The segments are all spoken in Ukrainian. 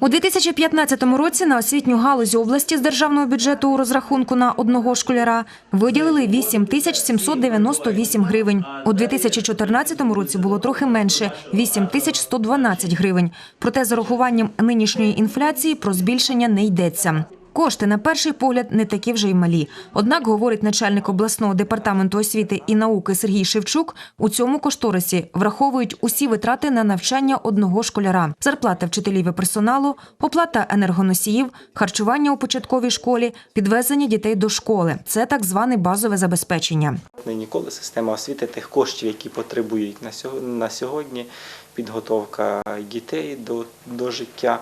У 2015 році на освітню галузь області з державного бюджету у розрахунку на одного школяра виділили 8 тисяч 798 гривень. У 2014 році було трохи менше – 8 тисяч 112 гривень. Проте з урахуванням нинішньої інфляції про збільшення не йдеться. Кошти на перший погляд не такі вже й малі. Однак, говорить начальник обласного департаменту освіти і науки Сергій Шевчук, у цьому кошторисі враховують усі витрати на навчання одного школяра: зарплата вчителів і персоналу, оплата енергоносіїв, харчування у початковій школі, підвезення дітей до школи. Це так зване базове забезпечення. Ніколи система освіти тих коштів, які потребують на сьогодні, підготовка дітей до, до життя.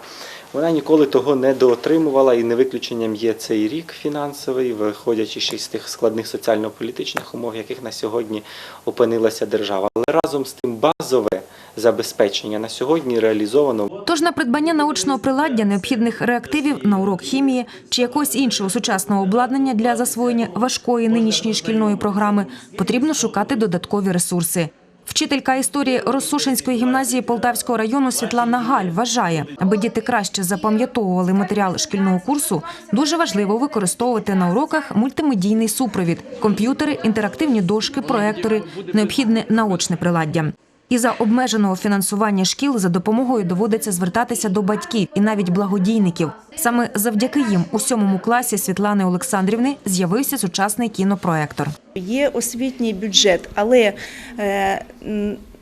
Вона ніколи того не доотримувала і не виключенням є цей рік фінансовий, виходячи ще з тих складних соціально-політичних умов, яких на сьогодні опинилася держава. Але разом з тим базове забезпечення на сьогодні реалізовано Тож на придбання научного приладдя, необхідних реактивів на урок хімії чи якогось іншого сучасного обладнання для засвоєння важкої нинішньої шкільної програми потрібно шукати додаткові ресурси. Вчителька історії Росошинської гімназії Полтавського району Світлана Галь вважає, аби діти краще запам'ятовували матеріал шкільного курсу, дуже важливо використовувати на уроках мультимедійний супровід, комп'ютери, інтерактивні дошки, проектори, необхідне наочне приладдя. І за обмеженого фінансування шкіл за допомогою доводиться звертатися до батьків і навіть благодійників. Саме завдяки їм у сьомому класі Світлани Олександрівни з'явився сучасний кінопроектор. Є освітній бюджет, але е,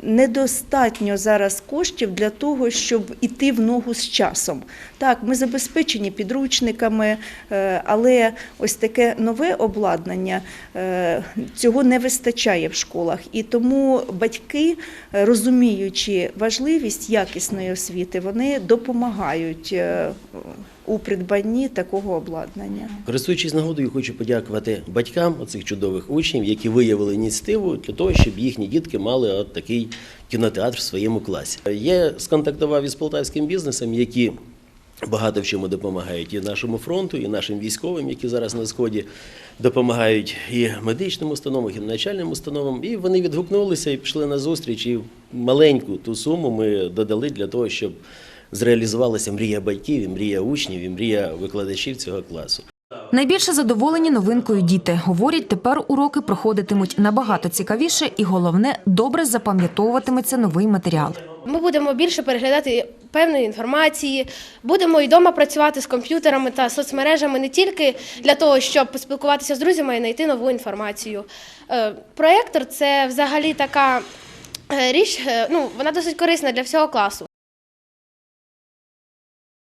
недостатньо зараз коштів для того, щоб іти в ногу з часом. Так, ми забезпечені підручниками, е, але ось таке нове обладнання е, цього не вистачає в школах. І тому батьки, е, розуміючи важливість якісної освіти, вони допомагають у придбанні такого обладнання. Користуючись нагодою, хочу подякувати батькам оцих чудових учнів, які виявили ініціативу для того, щоб їхні дітки мали от такий кінотеатр в своєму класі. Я сконтактував із полтавським бізнесом, які багато в чому допомагають і нашому фронту, і нашим військовим, які зараз на сході допомагають і медичним установам, і навчальним установам. І вони відгукнулися і пішли на зустріч. І маленьку ту суму ми додали для того, щоб зреалізувалася мрія батьків, і мрія учнів, і мрія викладачів цього класу. Найбільше задоволені новинкою діти. Говорять, тепер уроки проходитимуть набагато цікавіше і головне добре запам'ятовуватиметься новий матеріал. Ми будемо більше переглядати певної інформації, будемо і вдома працювати з комп'ютерами та соцмережами не тільки для того, щоб поспілкуватися з друзями, а й знайти нову інформацію. Е, Проєктор це взагалі така е, річ, е, ну вона досить корисна для всього класу.